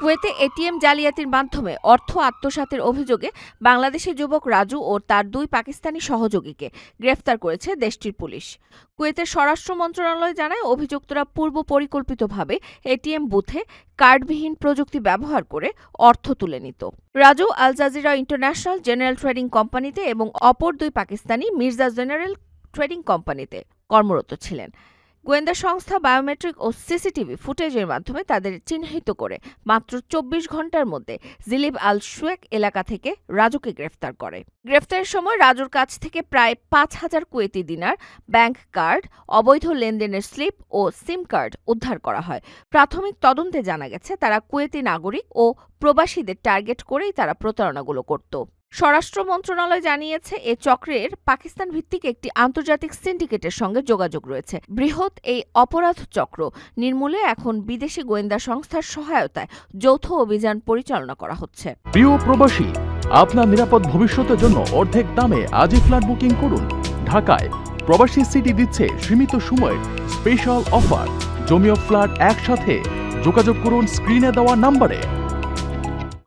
কুয়েতে এটিএম জালিয়াতির মাধ্যমে অর্থ আত্মসাতের অভিযোগে বাংলাদেশি যুবক রাজু ও তার দুই পাকিস্তানি সহযোগীকে গ্রেফতার করেছে দেশটির পুলিশ। কুয়েতের স্বরাষ্ট্র মন্ত্রণালয় জানায়, অভিযুক্তরা পূর্ব পরিকল্পিতভাবে এটিএম বুথে কার্ডবিহীন প্রযুক্তি ব্যবহার করে অর্থ তুলে নিত। Raju, Al Jazeera international general trading কোম্পানিতে এবং অপর দুই পাকিস্তানি মির্জা জেনারেল ট্রেডিং কোম্পানিতে কর্মরত ছিলেন। গোয়েন্দা সংস্থা বায়োমেট্রিক ও সিসিটিভি ফুটেজের মাধ্যমে তাদের চিহ্নিত করে মাত্র চব্বিশ ঘণ্টার মধ্যে জিলিব আল শুয়েক এলাকা থেকে রাজুকে গ্রেফতার করে। গ্রেফতারের সময় রাজুর কাছ থেকে প্রায় পাঁচ হাজার কুয়েতি দিনার ব্যাংক কার্ড, অবৈধ লেনদেনের স্লিপ ও সিম কার্ড উদ্ধার করা হয়। প্রাথমিক তদন্তে জানা গেছে, তারা কুয়েতি নাগরিক ও প্রবাসীদের টার্গেট করেই তারা প্রতারণাগুলো করত। স্বরাষ্ট্র মন্ত্রণালয় জানিয়েছে, এ চক্রের পাকিস্তান ভিত্তিক একটি আন্তর্জাতিক সিন্ডিকেটের সঙ্গে যোগাযোগ রয়েছে। বৃহৎ এই অপরাধ চক্র নির্মূলে এখন বিদেশি গোয়েন্দা সংস্থার সহায়তায় যৌথ অভিযান পরিচালনা করা হচ্ছে। প্রিয় প্রবাসী, আপনার নিরাপদ ভবিষ্যতের জন্য অর্ধেক দামে আজই ফ্ল্যাট বুকিং করুন। ঢাকায় প্রবাসী সিটি দিচ্ছে সীমিত সময়ের স্পেশাল অফার। জমিও ফ্ল্যাট একসাথে। যোগাযোগ করুন স্ক্রিনে দেওয়া নাম্বারে।